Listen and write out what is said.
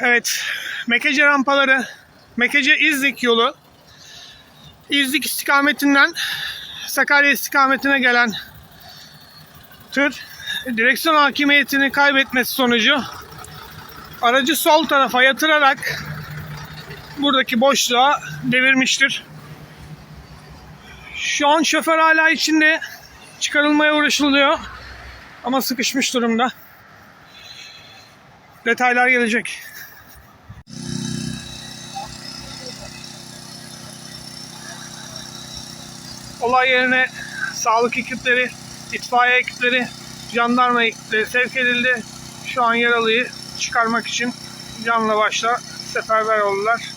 Evet, Mekece rampaları, Mekece İznik yolu, İznik istikametinden Sakarya istikametine gelen tır direksiyon hakimiyetini kaybetmesi sonucu aracı sol tarafa yatırarak buradaki boşluğa devirmiştir. Şu an şoför hala içinde çıkarılmaya uğraşılıyor ama sıkışmış durumda. Detaylar gelecek. Olay yerine sağlık ekipleri, itfaiye ekipleri, jandarma ekipleri sevk edildi. Şu an yaralıyı çıkarmak için canla başla seferber oldular.